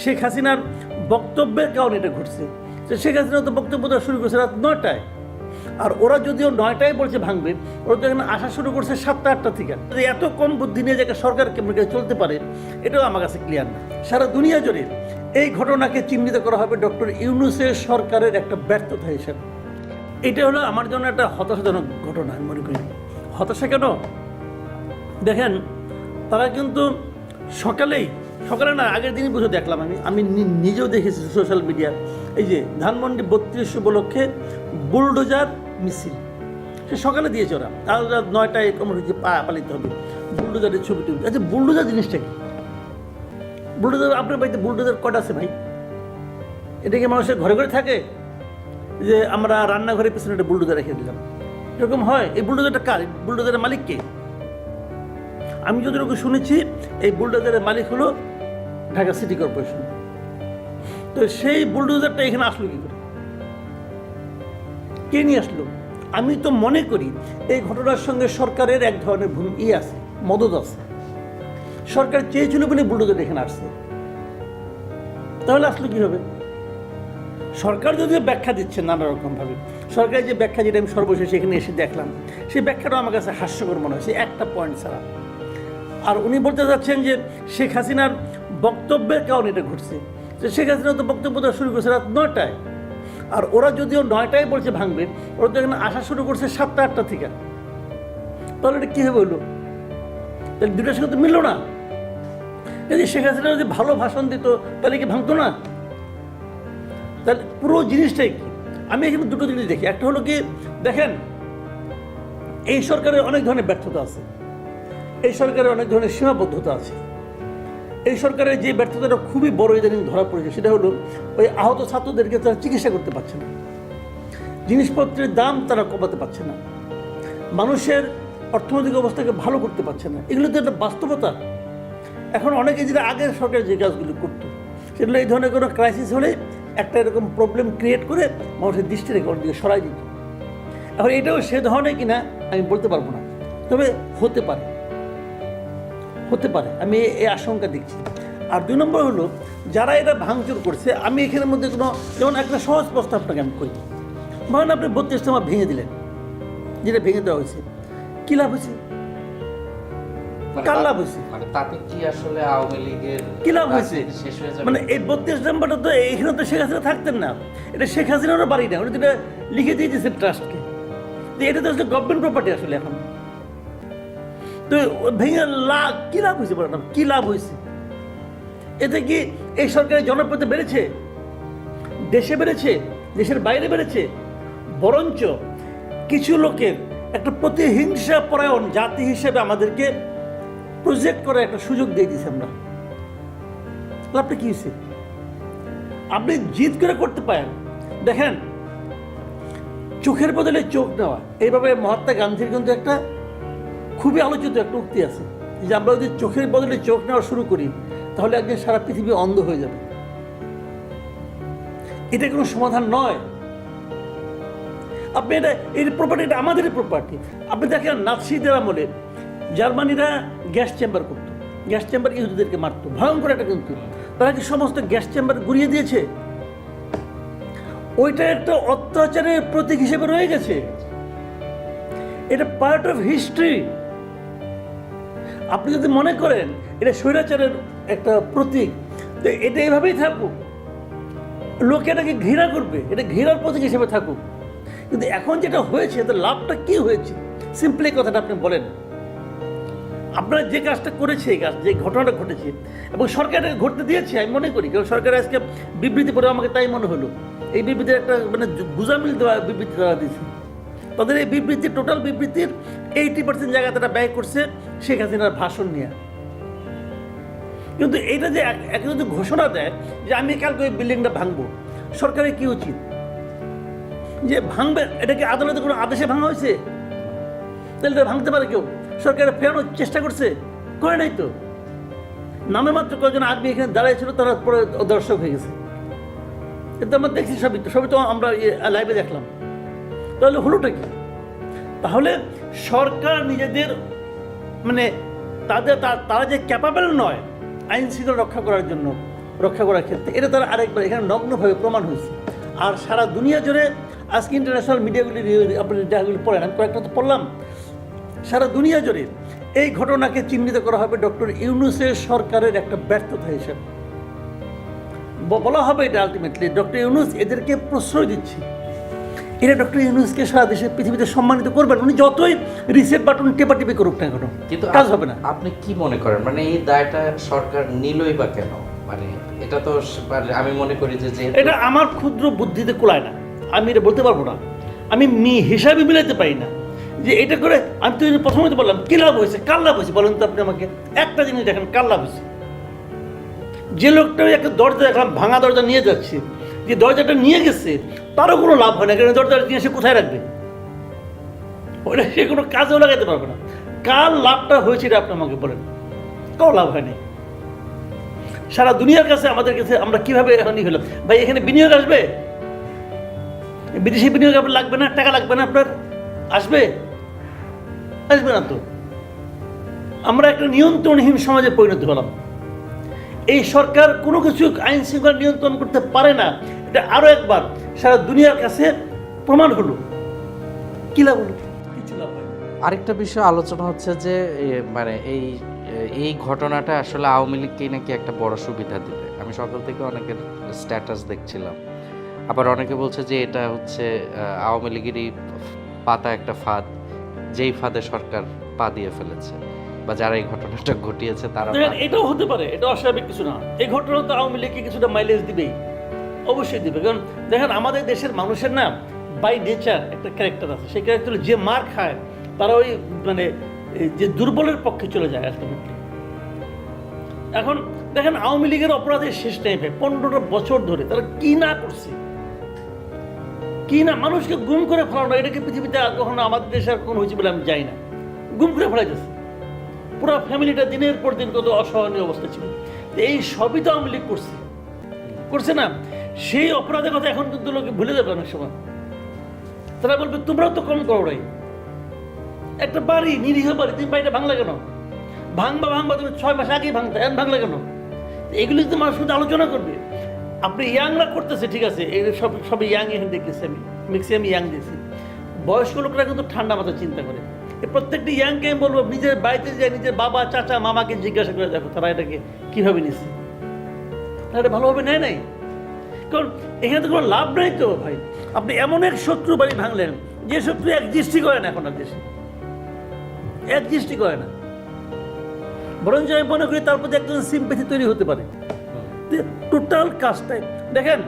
শেখ হাসিনার বক্তব্যের কারণে এটা ঘটছে। তো শেখ হাসিনা তো বক্তব্য দেওয়া শুরু করেছে রাত নয়টায়। আর ওরা যদিও নয়টায় বলছে ভাঙবে, ওরা তো এখানে আসা শুরু করছে সাতটা, আটটা থেকে। এত কম বুদ্ধি নিয়ে যে সরকার কেমন চলতে পারে, এটাও আমার কাছে ক্লিয়ার না। সারা দুনিয়া জুড়ে এই ঘটনাকে চিহ্নিত করা হবে ডক্টর ইউনুসের সরকারের একটা ব্যর্থতা হিসেবে। এটা হলো আমার জন্য একটা হতাশাজনক ঘটনা, আমি মনে করি। হতাশা কেন? দেখেন, তারা কিন্তু সকালেই সকালে না, আগের দিনই বুঝে দেখলাম আমি। আমি নিজেও দেখেছি সোশ্যাল মিডিয়া এই যে ধানমন্ডি বত্রিশ উপলক্ষে বুলডোজার মিছিল সে সকালে দিয়েছে ওরা। আর রাত নয়টায় পা পালিত হবে। বুলডোজারের ছবি তুলবে। আচ্ছা বুলডোজার জিনিসটা কি? বুলডোজার আপনার বাড়িতে বুলডোজার কটা আছে ভাই? এটা কি মানুষের ঘরে ঘরে থাকে? যে আমরা রান্নাঘরের পিছনে একটা বুলডোজার রেখে দিলাম। এরকম হয়? এই বুলডোজারটা কার? বুলডোজারের মালিক কে? আমি যতটুকু শুনেছি, এই বুলডোজারের মালিক হলো ঢাকা সিটি কর্পোরেশন। তো সেই বুলডোজারটা এখানে আসলো কি করে? কে নিয়ে আসলো? আমি তো মনে করি এই ঘটনার সঙ্গে সরকারের এক ধরনের ভূমি আছে, মদত আছে। সরকার চেয়েছিল বলে বুলডোজার এখানে আসছে। তাহলে আসলো কি হবে? সরকার যদিও ব্যাখ্যা দিচ্ছে নানা রকমভাবে সরকারের যে ব্যাখ্যা যেটা আমি সর্বশেষ এখানে এসে দেখলাম সেই ব্যাখ্যাটা আমার কাছে হাস্যকর মনে হয়েছে একটা পয়েন্ট ছাড়া। আর উনি বলতে চাচ্ছেন যে শেখ হাসিনার বক্তব্যের কারণে এটা ঘটছে। যে শেখ হাসিনা তো বক্তব্য দেওয়া শুরু করছে রাত নয়টায়। আর ওরা যদিও নয়টায় বলছে ভাঙবে ওরা তো এখানে আসা শুরু করছে সাতটা, আটটা থেকে। তাহলে এটা কীভাবে হলো? তাহলে দুটার সঙ্গে তো মিললো না। যদি শেখ হাসিনা যদি ভালো ভাষণ দিত, তাহলে কি ভাঙতো না? তাহলে পুরো জিনিসটাই কি? আমি এখানে দুটো জিনিস দেখি। একটা হলো কি, দেখেন, এই সরকারের অনেক ধরনের ব্যর্থতা আছে। এই সরকারের অনেক ধরনের সীমাবদ্ধতা আছে। এই সরকারের যে ব্যর্থতাটা খুবই বড় ইদানিং ধরা পড়েছে, সেটা হলো ওই আহত ছাত্রদেরকে তারা চিকিৎসা করতে পারছে না। জিনিসপত্রের দাম তারা কমাতে পারছে না। মানুষের অর্থনৈতিক অবস্থাকে ভালো করতে পারছে না। এগুলো তো একটা বাস্তবতা। এখন অনেকে যেটা আগের সরকার যে কাজগুলো করতো, সেগুলো এই ধরনের কোনো ক্রাইসিস হলে একটা এরকম প্রবলেম ক্রিয়েট করে মানুষের দৃষ্টি রেখে দিকে সরাই দিত। এখন এটাও সে ধরনের কিনা আমি বলতে পারব না। তবে হতে পারে। হতে পারে। আমি এই আশঙ্কা দেখছি। আর দুই নম্বর হলো যারা এটা ভাঙচুর করছে আমি এখানের মধ্যে কোনো যেমন একটা সহজ প্রস্তাব আপনাকে আমি করি। ধরেন আপনি বত্রিশটা আমার ভেঙে দিলেন যেটা ভেঙে দেওয়া হয়েছে। কী লাভ হয়েছে? কার লাভ হয়েছে? তাতে কি আসলে আওয়ামী লীগের কি লাভ হয়েছে? মানে এই বত্রিশ নাম্বারটা তো শেখ হাসিনা থাকতেন না। এটা শেখ হাসিনারও বাড়ি না লিখে ট্রাস্টকে এটা তো আসলে গভর্নমেন্ট প্রপার্টি আসলে এখন। তো ভেঙে লাভ কি লাভ হয়েছে বলেন? কি লাভ হয়েছে? এতে কি এই সরকারের জনপ্রিয়তা বেড়েছে? দেশে বেড়েছে? দেশের বাইরে বেড়েছে? বরঞ্চ কিছু লোকের একটা প্রতিহিংসা পরায়ণ জাতি হিসেবে আমাদেরকে প্রজেক্ট করার একটা সুযোগ দিয়ে দিয়েছে আমরা। লাভটা কি হয়েছে? আপনি জিদ করে করতে পারেন। দেখেন, চোখের বদলে চোখ নেওয়া। এইভাবে মহাত্মা গান্ধীর কিন্তু একটা খুবই আলোচিত একটা উক্তি আছে যে আমরা যদি চোখের বদলে চোখ নেওয়া শুরু করি, তাহলে একদিন সারা পৃথিবী অন্ধ হয়ে যাবে। এটা কোনো সমাধান নয়। আপনি এটা এই প্রপার্টি এটা আমাদেরই প্রপার্টি আপনি দেখেন নাৎসিদের আমলে জার্মানিরা গ্যাস চেম্বার করতো। গ্যাস চেম্বার ইহুদিদেরকে মারতো। ভয়ঙ্কর একটা কিন্তু। তারা কি সমস্ত গ্যাস চেম্বার গুড়িয়ে দিয়েছে? ওইটা একটা অত্যাচারের প্রতীক হিসেবে রয়ে গেছে। এটা পার্ট অফ হিস্ট্রি আপনি যদি মনে করেন এটা স্বৈরাচারের একটা প্রতীক, তো এটা এইভাবেই থাকুক। লোকে এটাকে ঘৃণা করবে, এটা ঘৃণার প্রতীক হিসেবে থাকুক। কিন্তু এখন যেটা হয়েছে তো লাভটা কি হয়েছে? সিম্পলি কথাটা আপনি বলেন। আপনারা যে কাজটা করেছে এই কাজ, যে ঘটনাটা ঘটেছে, এবং সরকার ঘটতে দিয়েছে, আমি মনে করি, কারণ সরকার আজকে বিবৃতি পড়ে, আমাকে তাই মনে হলো। এই বিবৃতির একটা মানে গুজামিল দেওয়া বিবৃতি দেওয়া দিয়েছে। তাদের এই বিবৃতি টোটাল বিবৃতির এইটি পার্সেন্ট জায়গা তারা ব্যয় করছে শেখ হাসিনার ভাষণ নিয়ে। কিন্তু এইটা যে এক- যদি ঘোষণা দেয় যে আমি কালকে ওই বিল্ডিংটা ভাঙবো সরকারের কি উচিত? যে ভাঙবে, এটা কি আদালতে কোনো আদেশে ভাঙা হয়েছে? তাহলে এটা ভাঙতে পারে কেউ? সরকার ফেরানোর চেষ্টা করছে? করে নাই তো। নামে মাত্র কয়েকজন আর্মি এখানে দাঁড়িয়ে ছিল, তারা পরে দর্শক হয়ে গেছে। কিন্তু আমরা দেখছি সবই তো সবই তো আমরা লাইভে দেখলাম। তাহলে হলোটা কি? তাহলে সরকার নিজেদের মানে তাদের তারা যে ক্যাপাবেল নয় আইন শৃঙ্খলা রক্ষা করার জন্য, রক্ষা করার ক্ষেত্রে, এটা তারা আরেকবার এখানে নগ্নভাবে প্রমাণ হয়েছে। আর সারা দুনিয়া জুড়ে আজকে ইন্টারন্যাশনাল মিডিয়াগুলি আপনি ডাটাগুলি পড়েন আমি কয়েকটা তো পড়লাম। সারা দুনিয়া জুড়ে এই ঘটনাকে চিহ্নিত করা হবে ডক্টর ইউনুসের সরকারের একটা ব্যর্থতা হিসেবে। বলা হবে এটা আলটিমেটলি ডক্টর ইউনুস এদেরকে প্রশ্রয় দিচ্ছে। এটা ডক্টর ইউনুসকে সারা দেশে পৃথিবীতে সম্মানিত করবেন। উনি যতই রিসেট বাটন টেপাটিপি করুক না কেন কিন্তু কাজ হবে না। আপনি কি মনে করেন? মানে এই দায়টা সরকার নিলই বা কেন? মানে এটা তো মানে আমি মনে করি যে এটা আমার ক্ষুদ্র বুদ্ধিতে কুলায় না। আমি এটা বলতে পারব না। আমি মি হিসাবে মিলাইতে পারি না। যে এটা করে আমি তো প্রথমে তো বললাম কি লাভ হয়েছে? কার লাভ হয়েছে? বলেন তো আপনি আমাকে। একটা জিনিস দেখেন কার লাভ হয়েছে? যে লোকটা একটা দরজা এখন ভাঙা দরজা নিয়ে যাচ্ছে। যে দরজাটা নিয়ে গেছে, তারও কোনো লাভ হয় না কারণ দরজাটা নিয়ে সে কোথায় রাখবে? ওটা সে কোনো কাজেও লাগাতে পারবে না। কার লাভটা হয়েছে এটা আপনি আমাকে বলেন। কারও লাভ হয়নি সারা দুনিয়ার কাছে আমাদের কাছে আমরা কীভাবে হানি হলাম ভাই, এখানে বিনিয়োগ আসবে? বিদেশি বিনিয়োগ আপনার লাগবে না? টাকা লাগবে না আপনার? আসবে? আসবে না তো। আমরা একটা নিয়ন্ত্রণহীন সমাজে পরিণত হলাম। এই সরকার কোনো কিছু আইন শৃঙ্খলা নিয়ন্ত্রণ করতে পারে না। এটা আরও একবার সারা দুনিয়ার কাছে প্রমাণ হলো। কি লাভ হলো? কিছু লাভ আরেকটা বিষয় আলোচনা হচ্ছে যে মানে এই এই ঘটনাটা আসলে আওয়ামী লীগকেই নাকি একটা বড় সুবিধা দিবে। আমি সকাল থেকে অনেকের স্ট্যাটাস দেখছিলাম। আবার অনেকে বলছে যে এটা হচ্ছে আওয়ামী লীগেরই পাতা একটা ফাঁদ যেই ফাঁদে সরকার পা দিয়ে ফেলেছে। বা যারা এই ঘটনাটা ঘটিয়েছে তারা এটাও হতে পারে এটা অস্বাভাবিক কিছু না। এই ঘটনা তো আওয়ামী লীগকে কিছুটা মাইলেজ দিবেই। অবশ্যই দিবে। কারণ দেখেন আমাদের দেশের মানুষের না বাই নেচার একটা ক্যারেক্টার আছে। সেই ক্যারেক্টার যে মার খায়, তারা ওই মানে যে দুর্বলের পক্ষে চলে যায় আলটিমেটলি এখন দেখেন আওয়ামী লীগের অপরাধের শেষ নেই ভাই পনেরোটা বছর ধরে তারা কি না করছে? কি না? মানুষকে গুম করে ফেলানো এটাকে পৃথিবীতে কখনো আমাদের দেশে আর কখনো হয়েছে বলে আমি যাই না। গুম করে ফেলাইতেছে পুরো ফ্যামিলিটা দিনের পর দিন কত অসহনীয় অবস্থা ছিল। এই সবই তো আওয়ামী লীগ করছে। করছে না? সেই অপরাধের কথা এখন কিন্তু লোকে ভুলে যাবে অনেক সময়। তারা বলবে, তোমরাও তো কম করো নাই। একটা বাড়ি, নিরীহ বাড়ি, তুমি বাড়িটা ভাঙলা কেন? ভাঙবা ভাঙবা, তুমি ছয় মাস আগেই ভাঙতে এখন ভাঙলা কেন? এগুলি তো মানুষ কিন্তু আলোচনা করবে। আপনি ইয়াংরা করতেছে, ঠিক আছে, এই সব সবই ইয়াং এখানে দেখতেছি আমি ম্যাক্সিমাম ইয়াং দিয়েছি বয়স্ক লোকরা কিন্তু ঠান্ডা মাথায় চিন্তা করে। প্রত্যেকটি ইয়াংকে আমি বলব, নিজের বাড়িতে যায় নিজের বাবা, চাচা, মামাকে জিজ্ঞাসা করে দেখো, তারা এটাকে কীভাবে নিচ্ছে? তারা এটা ভালোভাবে নেয় নাই? কারণ এখানে তো কোনো লাভ নাই তো ভাই। আপনি এমন এক শত্রু বাড়ি ভাঙলেন, যে শত্রু এক দৃষ্টি করে না এখন আর দেশে। এক দৃষ্টি করে না। বরঞ্চ আমি মনে করি তার প্রতি একজন সিম্পেথি তৈরি হতে পারে। টোটাল কাজটাই দেখেন